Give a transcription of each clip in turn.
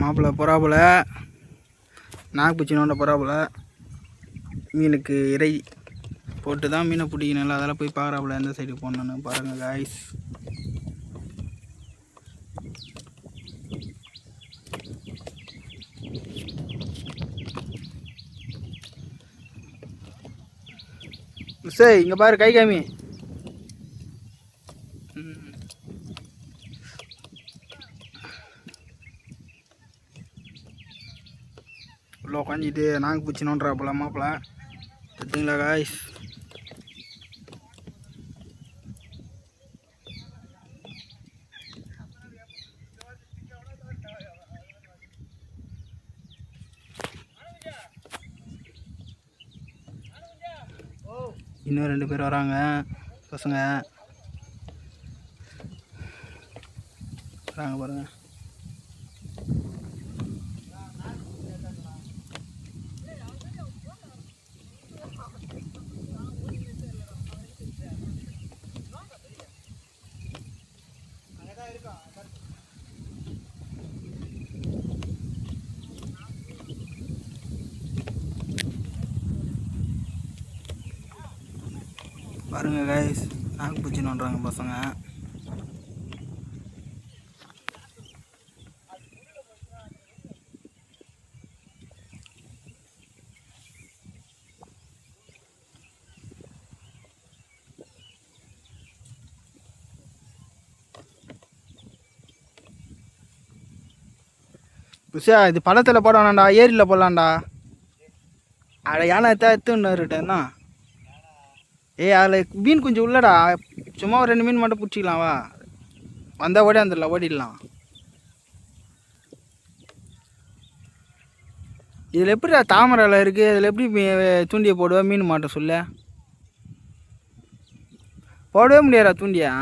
மாப்பிள்ளை பொறாப்புல நாகப்பூச்சி நோண்ட பொறாப்புல மீனுக்கு இறை போட்டு தான் மீனை பிடிக்கணும்ல அதெல்லாம் போய் பார்க்குறாப்புல எந்த சைடு போடணும்னு பாருங்கள் காய்ஸ் சரி இங்கே பாரு கை காமி. ம். உள்ள உட்காந்துட்டு நாங்கள் பூச்சி நோண்டுறா போல மாப்பிள்ள எடுத்துங்களா காய்ஸ் இன்னும் ரெண்டு பேர் வராங்க பசங்க வராங்க பாருங்க பாருங்க கைஸ் நாகப்பூச்சி நோண்டுறாங்க பசங்க. புஷா இது பழத்தில் போட வேணாண்டா ஏரியில் போடலாம்டா. அட யானை எத்தா எத்துன்னு ஏய் அதில் மீன் கொஞ்சம் உள்ளடா. சும்மா ஒரு ரெண்டு மீன் மட்டும் பிடிச்சிக்கலாம் வா. வந்தால் ஓடியாந்துடலாம் ஓடிடலாம். இதில் எப்படிடா தாமரை இலை இருக்குது இதில் எப்படி தூண்டியை போடுவா? மீன் மாட்ட சொல்ல. போடவே முடியாதா தூண்டியா?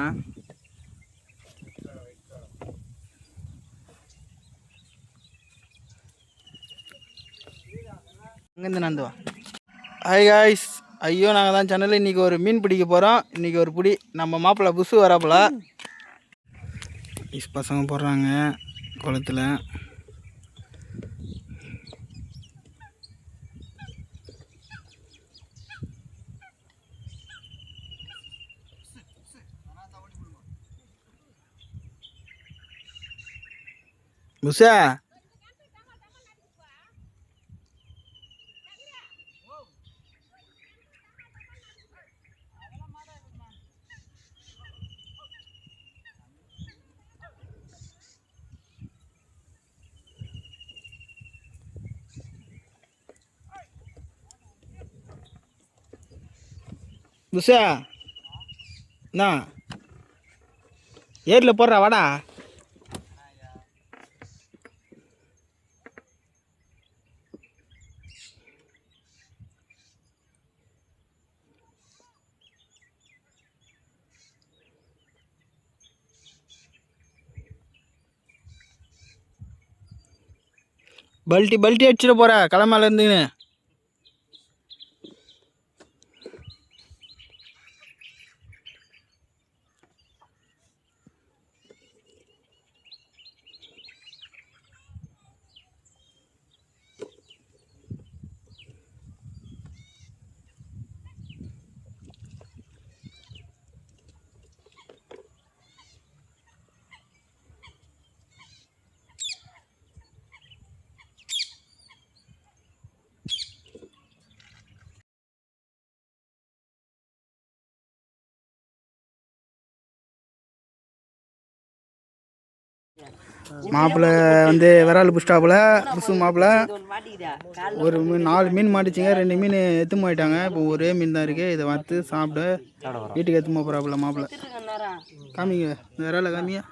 அங்கேருந்து நடந்து வா. ஹாய் காய்ஸ் ஐயோ நாங்கள் தான் சென்னையில் இன்றைக்கி ஒரு மீன் பிடிக்க போகிறோம் இன்றைக்கி ஒரு பிடி. நம்ம மாப்பிள்ளை புசு வராப்புல. இஸ் பசங்க போடுறாங்க குளத்துல. புஷா புஷா என்ன ஏரியில் போடுறா வாடா. பல்ட்டி பல்ட்டி அடிச்சிட போகிற கிளம்பல மாப்பிள்ளை வந்து விரால் புஷ்டாப்புல புசு மாப்பிள்ளை ஒரு மீன் நாலு மீன் மாட்டிச்சிங்க ரெண்டு மீன் எத்து போயிட்டாங்க. இப்போ ஒரே மீன் தான் இருக்குது இதை வறுத்து சாப்பிட்டு வீட்டுக்கு எத்து போகிறாப்புல மாப்பிள்ளை காமிங்க இந்த விரால காமிங்க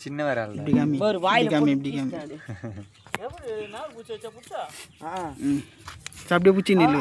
சின்ன விரல் இப்படி காமி இப்படி காமி இப்படி காமி. ம். அப்படியே பிடிச்சி நில்லு.